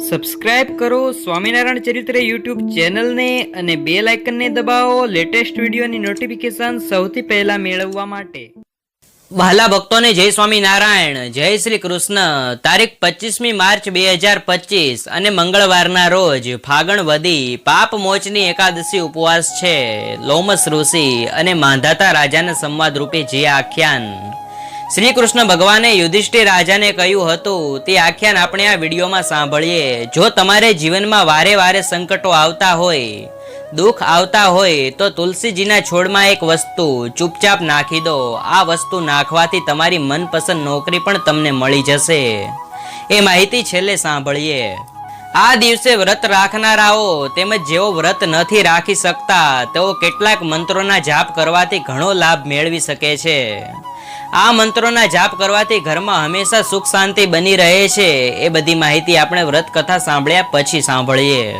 Subscribe કરો, સ્વામિનારાયણ ચરિત્ર YouTube ચેનલને અને બે લાઇકનને દબાવો લેટેસ્ટ વિડીયોની નોટિફિકેશન સૌથી પહેલા મેળવવા માટે. વહાલા ભક્તોને જય સ્વામિનારાયણ, જય શ્રી કૃષ્ણ. તારીખ પચીસમી માર્ચ બે હજાર પચીસ અને મંગળવારના રોજ ફાગણ વધી પાપ મોચની એકાદશી ઉપવાસ છે. લોમસ ઋષિ અને માંધાતા રાજાના સંવાદ રૂપે જે આખ્યાન શ્રી કૃષ્ણ ભગવાને યુધિષ્ઠિર રાજાને કહ્યું હતું, તે આખ્યાન આપણે આ વિડીયોમાં સાંભળીએ. જો તમારે જીવનમાં વારે વારે સંકટો આવતા હોય, દુઃખ આવતા હોય, તો તુલસીજીના છોડમાં એક વસ્તુ ચૂપચાપ નાખી દો. આ વસ્તુ નાખવાથી તમારી મનપસંદ નોકરી પણ તમને મળી જશે. એ માહિતી છેલ્લે સાંભળીએ. આ દિવસે વ્રત રાખનારાઓ તેમજ જેઓ વ્રત નથી રાખી શકતા, તેઓ કેટલાક મંત્રોના જાપ કરવાથી ઘણો લાભ મેળવી શકે છે. આ મંત્રોના જાપ કરવાથી ઘરમાં હંમેશા સુખ શાંતિ બની રહે છે. એ બધી માહિતી આપણે વ્રત કથા સાંભળ્યા પછી સાંભળીએ.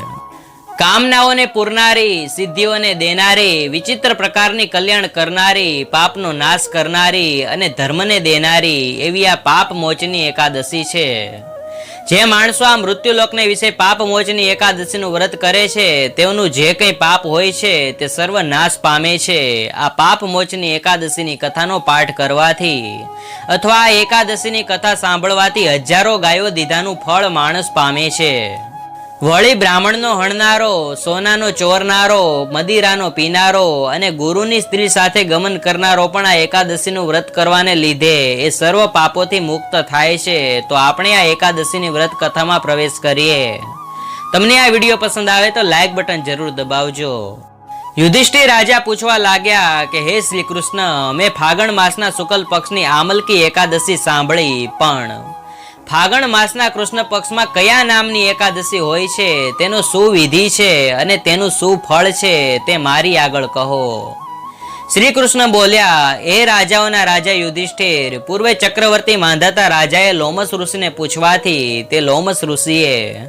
કામનાઓને પૂરનારી, સિદ્ધિઓને દેનારી, વિચિત્ર પ્રકારની કલ્યાણ કરનારી, પાપનો નાશ કરનારી અને ધર્મને દેનારી એવી આ પાપ મોચની એકાદશી છે. જે માણસો આ મૃત્યુલોકને વિશે પાપ મોચની એકાદશીનું વ્રત કરે છે, તેઓનું જે કંઈ પાપ હોય છે, તે સર્વ નાશ પામે છે. આ પાપ મોચની એકાદશીની કથાનો પાઠ કરવાથી અથવા એકાદશીની કથા સાંભળવાથી હજારો ગાયો દીધાનું ફળ માણસ પામે છે. વળી બ્રાહ્મણનો હણનારો, સોનાનો ચોરનારો, મદિરાનો પીનારો અને ગુરુની સ્ત્રી સાથે ગમન કરનારો પણ આ એકાદશીનું વ્રત કરવાને લીધે એ સર્વ પાપોથી મુક્ત થાય છે. તો આપણે આ એકાદશીની વ્રત કથામાં પ્રવેશ કરીએ. તમને આ વીડિયો પસંદ આવે તો લાઇક બટન જરૂર દબાવજો. યુધિષ્ઠિર રાજા પૂછવા લાગ્યા કે, હે શ્રી કૃષ્ણ, મેં ફાગણ માસના શુકલ પક્ષની આમલકી એકાદશી સાંભળી, પણ ફાગણ માસના કૃષ્ણ પક્ષમાં કયા નામની એકાદશી હોય છે? તેનો શું વિધિ છે અને તેનું શું ફળ છે તે મારી આગળ કહો. શ્રી કૃષ્ણ બોલ્યા, એ રાજાઓના રાજા યુધિષ્ઠિર, પૂર્વે ચક્રવર્તી માંધાતા રાજાએ લોમસ ઋષિને પૂછવાથી તે લોમસ ઋષિએ,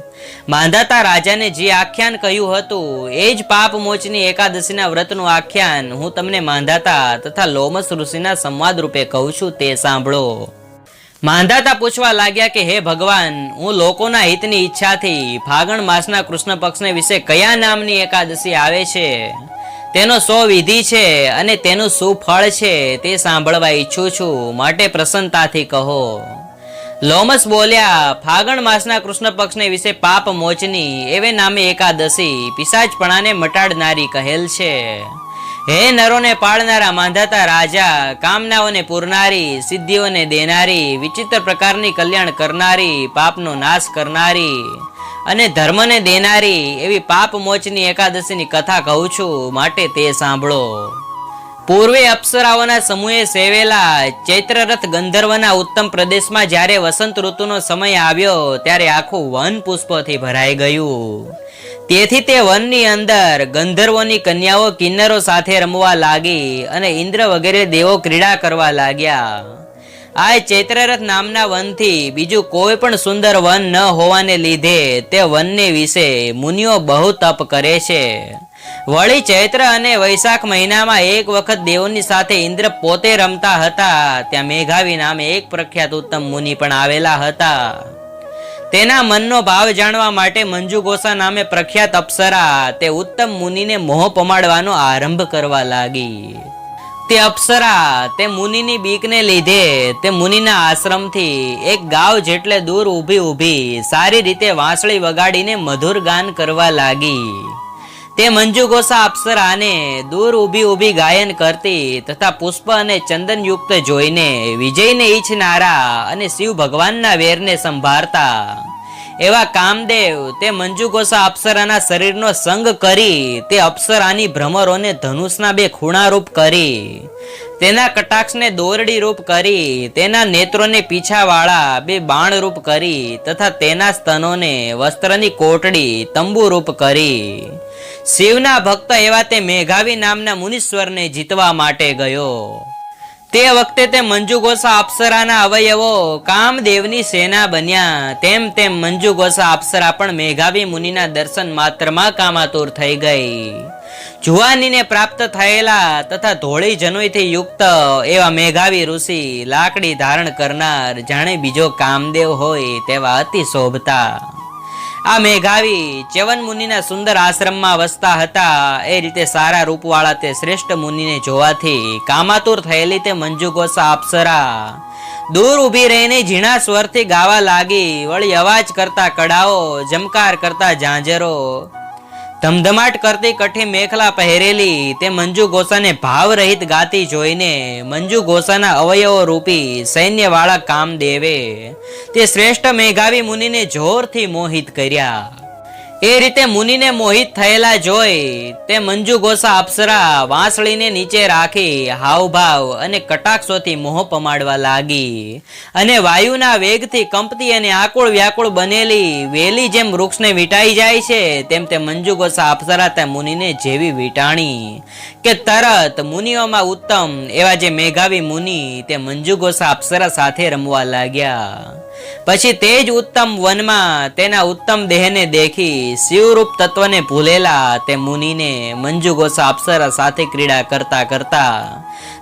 માંધાતા રાજાને જે આખ્યાન કહ્યું હતું, એ જ પાપ મોચની એકાદશીના વ્રતનું આખ્યાન હું તમને માંધાતા તથા લોમસ ઋષિના સંવાદ રૂપે કહું છું તે સાંભળો. માંધાતા પૂછવા લાગ્યા કે, હે ભગવાન, હું લોકોના હિતની ઈચ્છાથી ફાગણ માસના કૃષ્ણ પક્ષને વિશે કયા નામની એકાદશી આવે છે? તેનો સો વિધિ છે અને તેનું શું ફળ છે તે સાંભળવા ઈચ્છું છું. માટે પ્રસન્નતાથી કહો. લોમસ બોલ્યા, ફાગણ માસના કૃષ્ણ પક્ષને વિશે પાપ મોચની, એવે નામે એકાદશી, પિશાચપણાને મટાડનારી કહેલ છે. હે નરોને પાળનારા, માંધાતા રાજા, કામનાઓને પૂરનારી, સિદ્ધિઓને દેનારી, વિચિત્ર પ્રકારની કલ્યાણ કરનારી, પાપનો નાશ કરનારી અને ધર્મને દેનારી એવી પાપ મોચની એકાદશીની કથા કહું છું, માટે તે સાંભળો. પૂર્વે અપ્સરાઓના સમૂહે સેવેલા ચૈત્રરથ ગંધર્વના ઉત્તમ પ્રદેશમાં જ્યારે વસંત ઋતુનો સમય આવ્યો, ત્યારે આખું વન પુષ્પોથી ભરાઈ ગયું. તેથી તે વનની અંદર ગંધર્વોની કન્યાઓ કિન્નરો સાથે રમવા લાગી અને ઇન્દ્ર વગેરે દેવો ક્રીડા કરવા લાગ્યા. આ ચૈત્રરથ નામના વનથી બીજું કોઈ પણ સુંદર વન ન હોવાને લીધે તે વનને વિશે મુનિઓ બહુ તપ કરે છે. વળી ચૈત્ર અને વૈશાખ મહિનામાં એક વખત દેવોની સાથે ઇન્દ્ર પોતે રમતા હતા. ત્યાં મેઘાવી નામે એક પ્રખ્યાત ઉત્તમ મુનિ પણ આવેલા હતા. તેના મનનો ભાવ જાણવા માટે મંજુ ગોસા નામે પ્રખ્યાત અપ્સરા તે ઉત્તમ મુનિને મોહ પમાડવાનો આરંભ કરવા લાગી. તે અપ્સરા તે મુનિની બીકને લીધે તે મુનિના આશ્રમથી એક ગાવ જેટલે દૂર ઊભી ઊભી સારી રીતે વાંસળી વગાડીને મધુર ગાન કરવા લાગી. તે મંજુ ગોસા અપ્સરાને દૂર ઊભી ઊભી ગાયન કરતી તથા પુષ્પ અને ચંદન યુક્ત જોઈને વિજયને ઈચ્છનારા અને શિવ ભગવાનના વેરને સંભાળતા. એવા કામદેવ તે મંજુ ગોસા અપ્સરાના શરીરનો સંગ કરી તે અપ્સરાની ભ્રમરોને ધનુષના બે ખૂણા રૂપ કરી. તેના કટાક્ષને દોરડી રૂપ કરી, તેના નેત્રોને પીછાવાળા બે બાણ રૂપ કરી, તથા તેના સ્તનોને વસ્ત્રની કોટડી તંબુ રૂપ કરી. શિવના ભક્ત એવા તે મેઘાવી નામના મુનીશ્વરને જીતવા માટે ગયો. તે વખતે તે મંજુ અપ્સરાના અવયવો કામદેવની સેના બન્યા. તેમ તેમ મંજુ અપ્સરા પણ મેઘાવી મુનિના દર્શન માત્રમાં કામાતુર થઈ ગઈ. જુવાનીને પ્રાપ્ત થયેલા તથા ધોળી જનોઈથી યુક્ત એવા મેઘાવી ઋષિ લાકડી ધારણ કરનાર જાણે બીજો કામદેવ હોય તેવા અતિ શોભતા આ મેઘાવી ચેવન મુનિના સુંદર આશ્રમમાં વસતા હતા. એ રીતે સારા રૂપવાળા તે શ્રેષ્ઠ મુનિને જોવાથી કામાતુર થયેલી તે મંજુ ગોસા અપ્સરા દૂર ઊભી રહીને ઝીણા સ્વરથી ગાવા લાગી, વળી અવાજ કરતા કડાઓ, જમકાર કરતા ઝાંઝરો. ધમધમાટ કરતી કઠી મેખલા પહેરેલી. તે મંજુ ગોસાને ભાવ રહિત ગાતી જોઈને મંજુ ગોસાના અવયવો રૂપી સૈન્યવાળા કામદેવે. તે શ્રેષ્ઠ મેઘાવી મુનિને જોરથી મોહિત કર્યા. એ રીતે મુનિને મોહિત થયેલા જોઈ તે મંજુ ગોસા અપ્સરા વાંસળીને નીચે રાખી હાવભાવ અને કટાક્ષોથી મોહ પમાડવા લાગી. અને વાયુના વેગથી કંપતી અને આકુળ વ્યાકુળ બનેલી વેલી જેમ વૃક્ષને વીંટાઈ જાય છે, તેમ તે મંજુ ગોસા અપ્સરા તે મુનિને જેવી વીંટાણી. કે તરત મુનિઓમાં ઉત્તમ એવા જે મેઘાવી મુનિ તે મંજુ ગોસા અપ્સરા સાથે રમવા લાગ્યા. પછી તે જ ઉત્તમ વનમાં તેના ઉત્તમ દેહને દેખી શિવરૂપ તત્વને ભૂલેલા તે મુનિને મંજુ અપ્સરા સાથે ક્રીડા કરતા કરતા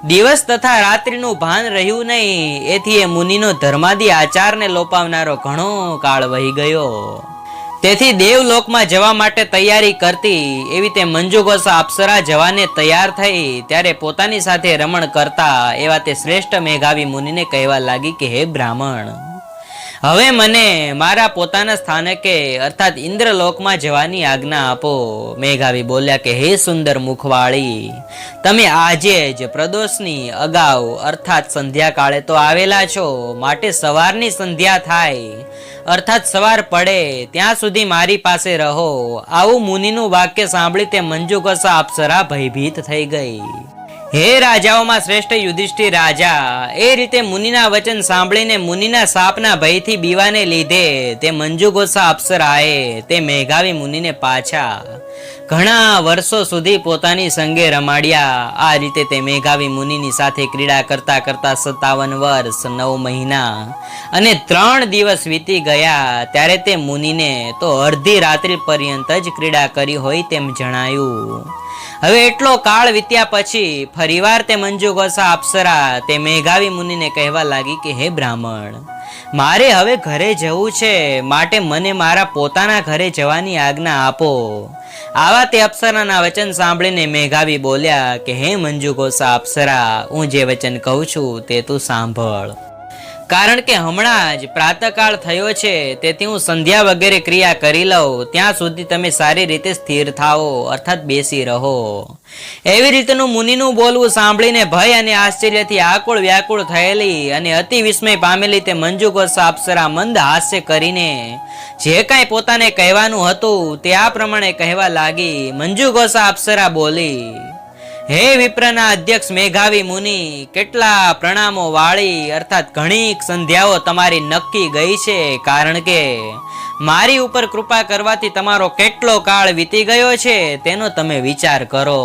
દિવસ તથા રાત્રિનું ભાન રહ્યું નહીં. એથી એ મુનિનો ધર્માદિ આચારને લોપાવનારો ઘણો કાળ વહી ગયો. તેથી દેવલોકમાં જવા માટે તૈયારી કરતી એવી તે મંજુગોસા અપ્સરા જવાને તૈયાર થઈ ત્યારે પોતાની સાથે રમણ કરતા એવા તે શ્રેષ્ઠ મેઘાવી મુનિને કહેવા લાગી કે, હે બ્રાહ્મણ હવે મને મારા પોતાના સ્થાનકે, અર્થાત ઇન્દ્રલોકમાં જવાની આજ્ઞા આપો. મેઘાવી બોલ્યા કે, હે સુંદર મુખવાળી, તમે આજે જ પ્રદોષની અગાઉ, અર્થાત સંધ્યા કાળે તો આવેલા છો, માટે સવારની સંધ્યા થાય. અર્થાત સવાર પડે, ત્યાં સુધી મારી પાસે રહો. આવું મુનિનું વાક્ય સાંભળી તે મંજુકસા અપ્સરા ભયભીત થઈ ગઈ. હે રાજાઓમાં શ્રેષ્ઠ યુધિષ્ઠિર રાજા, એ રીતે મુનિના વચન સાંભળીને મુનિના સાપના ભયથી બીવાને લીધે તે મંજુ ગોસા અપ્સરાએ તે મેઘાવી મુનિને પાછા ઘણા વર્ષો સુધી પોતાની સંગે રમાડ્યા. આ રીતે તે મેઘાવી મુનિની સાથે ક્રીડા કરતા કરતા સત્તાવન વર્ષ, નવ મહિના અને ત્રણ દિવસ વીતી ગયા. ત્યારે તે મુનિને તો અડધી રાત્રિ પર્યંત જ ક્રીડા કરી હોય તેમ જણાયું. હવે એટલો કાળ વીત્યા પછી ફરીવાર તે મંજુ ગોસા અપ્સરા તે મેઘાવી મુનિને કહેવા લાગી કે, હે બ્રાહ્મણ, મારે હવે ઘરે જવું છે. માટે મને મારા પોતાના ઘરે જવાની આજ્ઞા આપો. આવા તે અપ્સરાના વચન સાંભળીને મેઘાવી બોલ્યા કે, હે મંજુ ગોસા અપ્સરા, હું જે વચન કહું છું તે તું સાંભળ. કારણ કે હમણાં જ પ્રાતકાળ થયો છે, તેથી હું સંધ્યા વગેરે ક્રિયા કરી લઉં, ત્યાં સુધી તમે સારી રીતે સ્થિર થાઓ, અર્થાત બેસી રહો. એવી રીતનું મુનિનું બોલવું સાંભળીને ભય અને આશ્ચર્યથી આકુળ વ્યાકુળ થયેલી અને અતિ વિસ્મય પામેલી તે મંજુ ગોસા અપ્સરા મંદ હાસ્ય કરીને જે કાંઈ પોતાને કહેવાનું હતું, તે આ પ્રમાણે કહેવા લાગી, મંજુ ગોસા અપ્સરા બોલી હે વિપ્રના અધ્યક્ષ મેઘાવી મુનિ, કેટલા પ્રણામો વાળી, અર્થાત ઘણી સંધ્યાઓ તમારી નક્કી ગઈ છે, કારણ કે મારી ઉપર કૃપા કરવાથી તમારો કેટલો કાળ વીતી ગયો છે, તેનો તમે વિચાર કરો.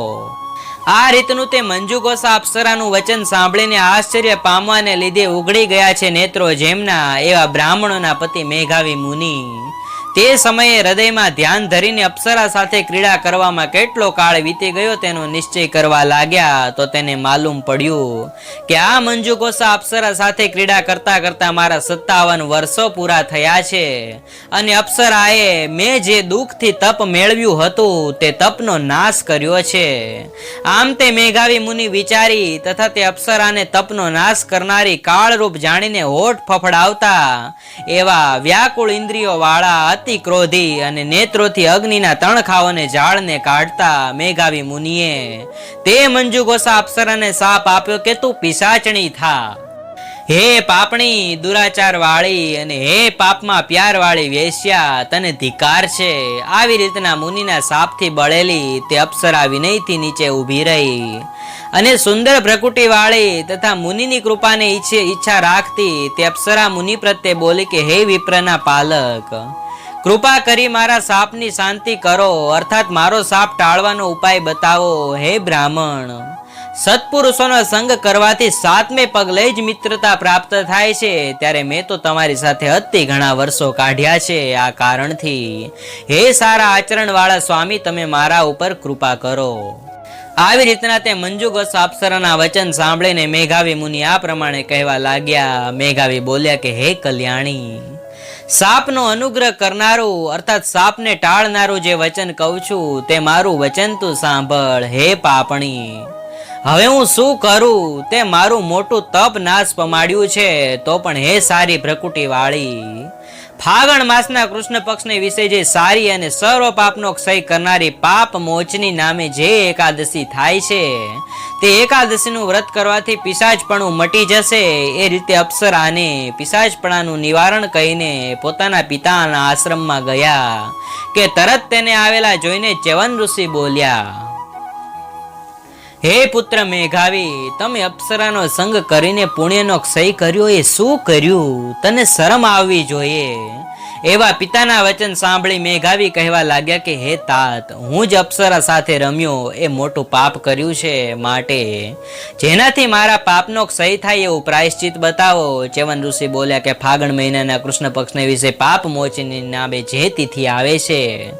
આ રીતનું તે મંજુ ગોસા અપ્સરાનું વચન સાંભળીને આશ્ચર્ય પામવાને લીધે ઉઘડી ગયા છે નેત્રો જેમના એવા બ્રાહ્મણોના પતિ મેઘાવી મુનિ. તે સમયે હૃદયમાં ધ્યાન ધરીને અપ્સરા સાથે ક્રીડા કરવામાં કેટલો કાળ વીતી ગયો તેનો નિશ્ચય કરવા લાગ્યા તો તેને માલુમ પડ્યું કે આ મંજુ અપ્સરા સાથે ક્રીડા કરતા કરતા મારા સત્તાવન વર્ષો પૂરા થયા છે. અને અપ્સરાએ મેં જે દુઃખથી તપ મેળવ્યું હતું તે તપનો નાશ કર્યો છે. આમ તે મેઘાવી મુનિ વિચારી તથા તે અપ્સરાને તપનો નાશ કરનારી કાળરૂપ જાણીને હોઠ ફફડાવતા એવા વ્યાકુળ ઇન્દ્રિયો વાળા અતિ ક્રોધી અને નેત્રોથી અગ્નિના તણખાઓને ઝાડને કાઢતા મેઘાવી મુનિએ, તે મંજુગોસા અપ્સરાને સાપ આપ્યો કે તું પિશાચણી થા? હે પાપણી દુરાચાર વાળી અને હે પાપમાં પ્યાર વાળી વેશ્યા, તને ધિકાર છે? આવી રીતના મુનિના સાપથી બળેલી તે અપ્સરા વિનયથી નીચે ઊભી રહી. અને સુંદર પ્રકૃતિ વાળી તથા મુનિની કૃપાને ઈચ્છે ઈચ્છા રાખતી તે અપ્સરા મુનિ પ્રત્યે બોલી કે, હે વિપ્રના પાલક કૃપા કરી મારા સાપની શાંતિ કરો, અર્થાત મારો સાપ ટાળવાનો ઉપાય બતાવો, હે બ્રાહ્મણ. સત્પુરુષોનો સંગ કરવાથી સાતમે પગલે જ મિત્રતા પ્રાપ્ત થાય છે, ત્યારે મેં તો તમારી સાથે અતિ ઘણા વર્ષો કાઢ્યા છે આ કારણથી. હે સારા આચરણવાળા સ્વામી, તમે મારા ઉપર કૃપા કરો. આવી રીતના તે મંજુ ગોસા અપ્સરાના વચન સાંભળીને મેઘાવી મુનિ આ પ્રમાણે કહેવા લાગ્યા. મેઘાવી બોલ્યા કે, હે કલ્યાણી સાપનો અનુગ્રહ કરનારું, અર્થાત સાપને ટાળનારું જે વચન કહું છું, તે મારું વચન તું સાંભળ, હે પાપણી. હવે હું શું કરું? તે મારું મોટું તપ નાશ પમાડ્યું છે, તો પણ હે સારી પ્રકૃતિ વાળી ફાગણ માસના કૃષ્ણ પક્ષને વિશે જે સારી અને સર્વ પાપનો ક્ષય કરનારી પાપ મોચની નામે જે એકાદશી થાય છે તે એકાદશીનું વ્રત કરવાથી પિશાચપણું મટી જશે. એ રીતે અપ્સરાને પિશાચપણાનું નિવારણ કહીને પોતાના પિતાના આશ્રમમાં ગયા કે તરત તેને આવેલા જોઈને ચ્યવન ઋષિ બોલ્યા, હે પુત્ર મેઘાવી, તમે અપ્સરાનો સંગ કરીને પુણ્યનો ક્ષય કર્યો, એ શું કર્યું? તને શરમ આવવી જોઈએ. એવા પિતાના વચન સાંભળી મેઘાવી કહેવા લાગ્યા કે, હે તાત, હું જ અપ્સરા સાથે રમ્યો, એ મોટું પાપ કર્યું છે માટે. જેનાથી મારા પાપનો ક્ષય થાય એવું પ્રાયશ્ચિત બતાવો. ચેવન ઋષિ બોલ્યા કે, ફાગણ મહિનાના કૃષ્ણ પક્ષને વિશે પાપ મોચની નામે જે તિથિ આવે છે,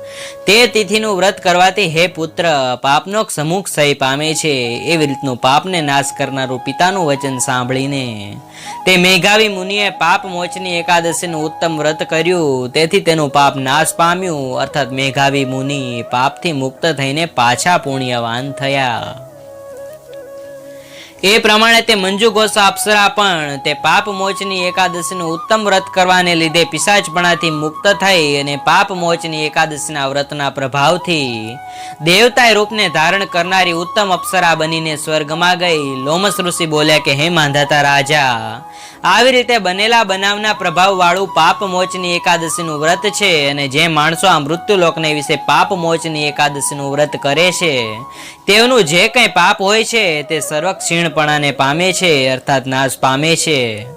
તે તિથિનું વ્રત કરવાથી હે પુત્ર, પાપનો સમૂહ ક્ષય પામે છે. એવી રીતનું પાપને નાશ કરનારું પિતાનું વચન સાંભળીને. તે મેઘાવી મુનિએ પાપ મોચની એકાદશીનું ઉત્તમ વ્રત કર્યું. તેથી તેનું પાપ નાશ પામ્યું. અર્થાત મેઘાવી મુનિ પાપથી મુક્ત થઈને પાછા પુણ્યવાન થયા. એ પ્રમાણે તે મંજુ ગોસા અપ્સરા પણ તે પાપ મોચની એકાદશીનું ઉત્તમ વ્રત કરવાને લીધે પિશાચપણાથી મુક્ત થઈ અને પાપ મોચની એકાદશીના વ્રતના પ્રભાવથી દેવતાય રૂપને ધારણ કરનારી ઉત્તમ અપ્સરા બનીને સ્વર્ગમાં ગઈ. લોમસ ઋષિ બોલ્યા કે, હે માંધાતા રાજા, આવી રીતે બનેલા બનાવના પ્રભાવ વાળું પાપ મોચની એકાદશીનું વ્રત છે અને જે માણસો આ મૃત્યુલોકને વિશે પાપ મોચની એકાદશીનું વ્રત કરે છે, તેઓનું જે કંઈ પાપ હોય છે તે સર્વ ક્ષીણપણાને પામે છે, અર્થાત નાશ પામે છે.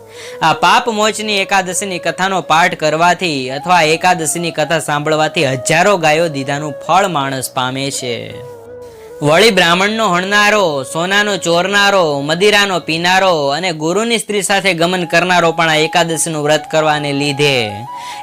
આ પાપ મોચની એકાદશીની કથાનો પાઠ કરવાથી અથવા એકાદશીની કથા સાંભળવાથી હજારો ગાયો દીધાનું ફળ માણસ પામે છે. વળી બ્રાહ્મણનો હણનારો, સોનાનો ચોરનારો, મદિરાનો પીનારો અને ગુરુની સ્ત્રી સાથે ગમન કરનારો પણ આ એકાદશીનું વ્રત કરવાને લીધે.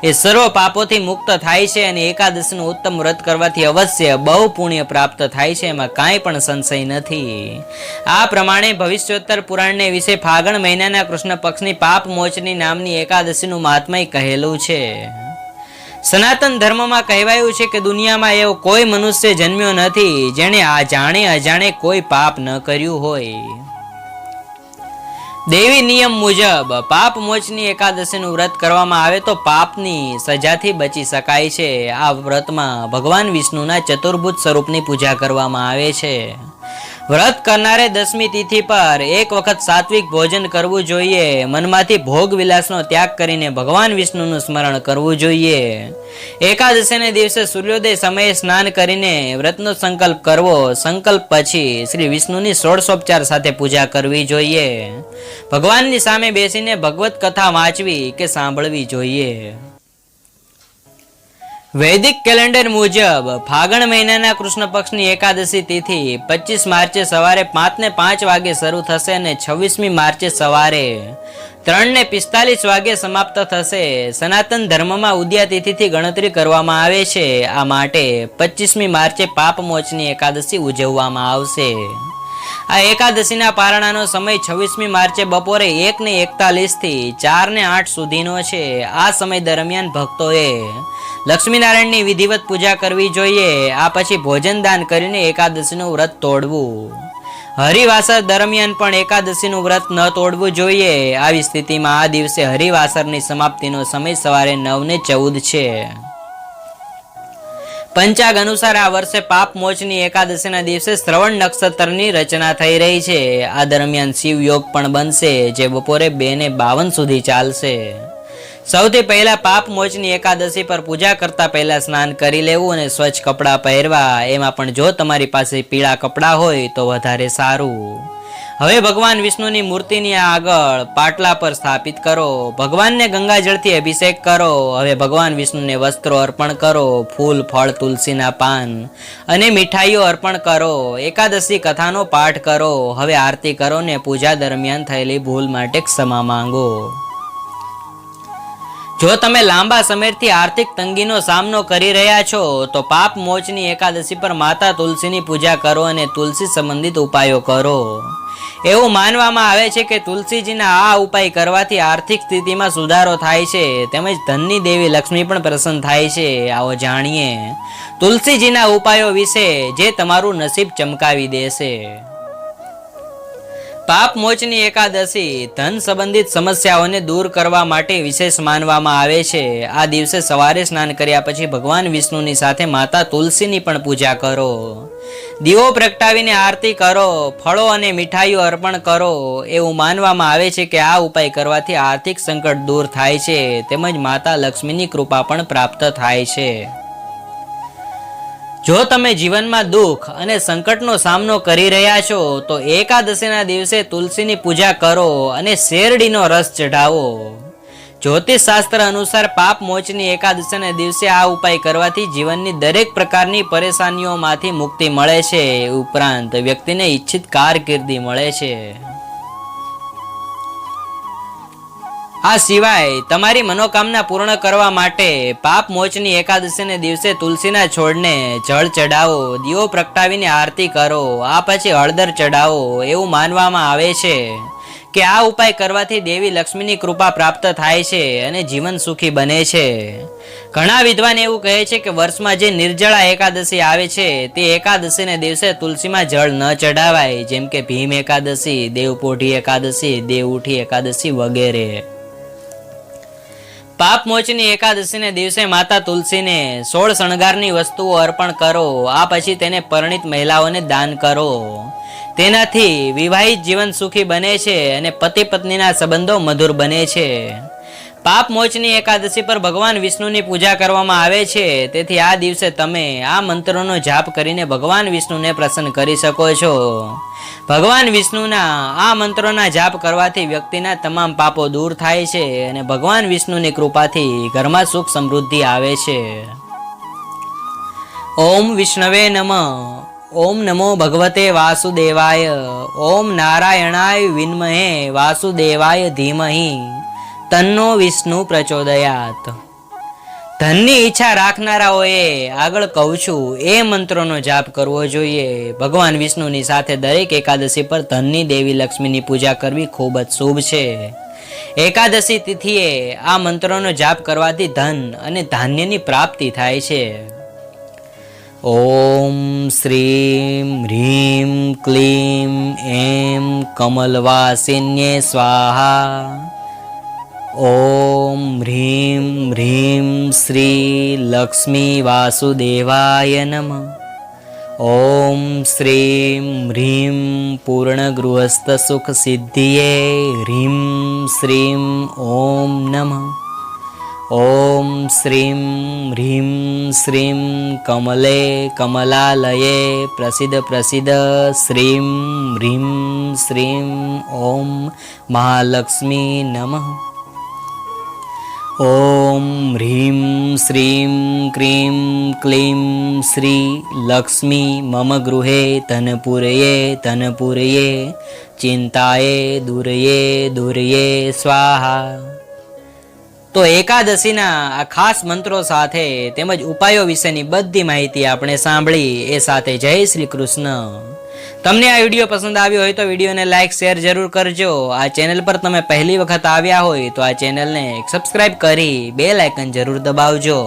એ સર્વ પાપોથી મુક્ત થાય છે અને એકાદશીનું ઉત્તમ વ્રત કરવાથી અવશ્ય બહુ પુણ્ય પ્રાપ્ત થાય છે, એમાં કાંઈ પણ સંશય નથી. આ પ્રમાણે ભવિષ્યોત્તર પુરાણને વિશે ફાગણ મહિનાના કૃષ્ણ પક્ષની પાપ મોચની નામની એકાદશીનું મહાત્મય કહેલું છે. સનાતન ધર્મમાં કહેવાયું છે કે દુનિયામાં એવો કોઈ મનુષ્ય જન્મ્યો નથી જેણે આ જાણે અજાણે કોઈ પાપ ન કર્યું હોય. દેવી નિયમ મુજબ પાપ મોચની એકાદશીનું વ્રત કરવામાં આવે તો પાપની સજાથી બચી શકાય છે. આ વ્રતમાં ભગવાન વિષ્ણુના ચતુર્ભુજ સ્વરૂપની પૂજા કરવામાં આવે છે. વ્રત કરનારે દસમી તિથિ પર એક વખત સાત્વિક ભોજન કરવું જોઈએ. મનમાંથી ભોગ વિલાસનો ત્યાગ કરીને ભગવાન વિષ્ણુનું સ્મરણ કરવું જોઈએ. એકાદશીને દિવસે સૂર્યોદય સમયે સ્નાન કરીને વ્રતનો સંકલ્પ કરવો. સંકલ્પ પછી શ્રી વિષ્ણુની ષોડશોપચાર સાથે પૂજા કરવી જોઈએ. ભગવાનની સામે બેસીને ભગવત કથા વાંચવી કે સાંભળવી જોઈએ. વૈદિક કેલેન્ડર મુજબ ફાગણ મહિનાના કૃષ્ણ પક્ષની એકાદશી તિથિ પચીસ માર્ચે સવારે પાંચ ને પાંચ વાગે શરૂ થશે અને છવ્વીસમી માર્ચે સવારે ત્રણ ને પિસ્તાલીસ વાગે સમાપ્ત થશે. સનાતન ધર્મમાં ઉદ્યા તિથિથી ગણતરી કરવામાં આવે છે. આ માટે પચીસમી માર્ચે પાપમોચની એકાદશી ઉજવવામાં આવશે. આ એકાદશીના પારણાનો સમય છવ્વીસમી માર્ચે બપોરે એક ને એકતાલીસથી ચાર ને આઠ સુધીનો છે. આ સમય દરમિયાન ભક્તોએ લક્ષ્મીનારાયણની વિધિવત પૂજા કરવી જોઈએ. આ પછી ભોજન દાન કરીને એકાદશીનું વ્રત તોડવું. હરિવાસર દરમિયાન પણ એકાદશીનું વ્રત ન તોડવું જોઈએ. આવી સ્થિતિમાં આ દિવસે હરિવાસરની સમાપ્તિનો સમય સવારે નવ ને ચૌદ છે. પંચાગ અનુસાર આ વર્ષે પાપ મોચની એકાદશીના દિવસે શ્રવણ નક્ષત્રની રચના થઈ રહી છે. આ દરમિયાન શિવ યોગ પણ બનશે, જે બપોરે બે ને બાવન સુધી ચાલશે. સૌથી પહેલા પાપ મોચની એકાદશી પર પૂજા કરતા પહેલા સ્નાન કરી લેવું અને સ્વચ્છ કપડાં પહેરવા. એમાં પણ જો તમારી પાસે પીળા કપડાં હોય તો વધારે સારું. હવે ભગવાન વિષ્ણુની મૂર્તિની આગળ પાટલા પર સ્થાપિત કરો. ભગવાનને ગંગાજળથી અભિષેક કરો. હવે ભગવાન વિષ્ણુને વસ્ત્રો અર્પણ કરો. ફૂલ, ફળ, તુલસીના પાન અને મીઠાઈઓ અર્પણ કરો. એકાદશી કથાનો પાઠ કરો. હવે આરતી કરો ને પૂજા દરમિયાન થયેલી ભૂલ માટે ક્ષમા માંગો. જો તમે લાંબા સમયથી આર્થિક તંગીનો સામનો કરી રહ્યા છો, તો પાપ મોચની એકાદશી પર માતા તુલસીની પૂજા કરો અને તુલસી સંબંધિત ઉપાયો કરો. એવું માનવામાં આવે છે કે તુલસીજીના આ ઉપાય કરવાથી આર્થિક સ્થિતિમાં સુધારો થાય છે, તેમજ ધનની દેવી લક્ષ્મી પણ પ્રસન્ન થાય છે. આવો જાણીએ. તુલસીજીના ઉપાયો વિશે જે તમારું નસીબ ચમકાવી દેશે. પાપ મોચની એકાદશી ધન સંબંધિત સમસ્યાઓને દૂર કરવા માટે વિશેષ માનવામાં આવે છે. આ દિવસે સવારે સ્નાન કર્યા પછી ભગવાન વિષ્ણુની સાથે માતા તુલસીની પણ પૂજા કરો. દીવો પ્રગટાવીને આરતી કરો, ફળો અને મીઠાઈઓ અર્પણ કરો. એવું માનવામાં આવે છે કે આ ઉપાય કરવાથી આર્થિક સંકટ દૂર થાય છે. તેમજ માતા લક્ષ્મીની કૃપા પણ પ્રાપ્ત થાય છે. જો તમે જીવનમાં દુઃખ અને સંકટનો સામનો કરી રહ્યા છો, તો એકાદશીના દિવસે તુલસીની પૂજા કરો અને શેરડીનો રસ ચઢાવો. જ્યોતિષ શાસ્ત્ર અનુસાર પાપ મોચની એકાદશીના દિવસે આ ઉપાય કરવાથી જીવનની દરેક પ્રકારની પરેશાનીઓમાંથી મુક્તિ મળે છે. ઉપરાંત વ્યક્તિને ઈચ્છિત કારકિર્દી મળે છે. આ સિવાય તમારી મનોકામના પૂર્ણ કરવા માટે પાપ મોચની એકાદશીને દિવસે તુલસીના છોડને જળ ચડાવો દીવો પ્રગટાવીને આરતી કરો, આ પછી હળદર ચડાવો એવું માનવામાં આવે છે કે આ ઉપાય કરવાથી દેવી લક્ષ્મીની કૃપા પ્રાપ્ત થાય છે અને જીવન સુખી બને છે. ઘણા વિદ્વાન એવું કહે છે કે વર્ષમાં જે નિર્જળા એકાદશી આવે છે તે એકાદશીને દિવસે તુલસીમાં જળ ન ચડાવાય જેમ કે ભીમ એકાદશી, દેવપોઢી એકાદશી, દેવઉઠી એકાદશી વગેરે. પાપ મોચની એકાદશીને દિવસે માતા તુલસીને સોળ શણગારની વસ્તુઓ અર્પણ કરો, આ પછી તેને પરણિત મહિલાઓને દાન કરો. તેનાથી વિવાહિત જીવન સુખી બને છે અને પતિ પત્નીના સંબંધો મધુર બને છે. પાપ મોચની એકાદશી પર ભગવાન વિષ્ણુની પૂજા કરવામાં આવે છે. તેથી આ દિવસે તમે આ મંત્રોનો જાપ કરીને ભગવાન વિષ્ણુને પ્રસન્ન કરી શકો છો. ભગવાન વિષ્ણુના આ મંત્રોના જાપ કરવાથી વ્યક્તિના તમામ પાપો દૂર થાય છે અને ભગવાન વિષ્ણુની કૃપાથી ઘરમાં સુખ સમૃદ્ધિ આવે છે. ઓમ વિષ્ણવે નમ. ઓમ નમો ભગવતે વાસુદેવાય. ઓમ નારાયણાય વિન્મહે. વાસુદેવાય ધીમહિ. તન્નો વિષ્ણુ પ્રચોદયાત. ધનની ઈચ્છા રાખનારાઓએ આગળ કહું છું, એ મંત્રોનો જાપ કરવો જોઈએ. ભગવાન વિષ્ણુની સાથે દરેક એકાદશી પર ધનની દેવી લક્ષ્મીની પૂજા કરવી ખૂબ જ શુભ છે. એકાદશી તિથિએ આ મંત્રોનો જાપ કરવાથી ધન અને ધાન્યની પ્રાપ્તિ થાય છે. ઓમ શ્રીમ હ્રીમ ક્લીમ, એમ, કમલવાસિન્યે સ્વાહા. ॐ ह्रीं ह्रीं श्रीं लक्ष्मीवासुदेवाय नमः। ॐ श्रीं ह्रीं पूर्णगृहस्थसुखसिद्धये ह्रीं श्रीं ॐ नमः। ॐ श्रीं ह्रीं श्रीं कमले कमलालये प्रसिद्धप्रसिद्ध श्रीं ह्रीं श्रीं ॐ महालक्ष्मी नमः। ઓમ હ્રીમ શ્રીમ ક્રીમ ક્લીમ શ્રી લક્ષ્મી મમ ગૃહે ધનપુરયે ધનપુરયે ચિંતાએ દુરયે દુરયે સ્વાહા. તો એકાદશીના આ ખાસ મંત્રો સાથે તેમજ ઉપાયો વિશેની બધી માહિતી આપણે સાંભળી એ સાથે જય શ્રી કૃષ્ણ. તમને આ વીડિયો પસંદ આવ્યો હોય તો વિડીયોને લાઇક શેર જરૂર કરજો. આ ચેનલ પર તમે પહેલી વખત આવ્યા હોય તો આ ચેનલને સબસ્ક્રાઇબ કરી બે લાઇકન જરૂર દબાવજો.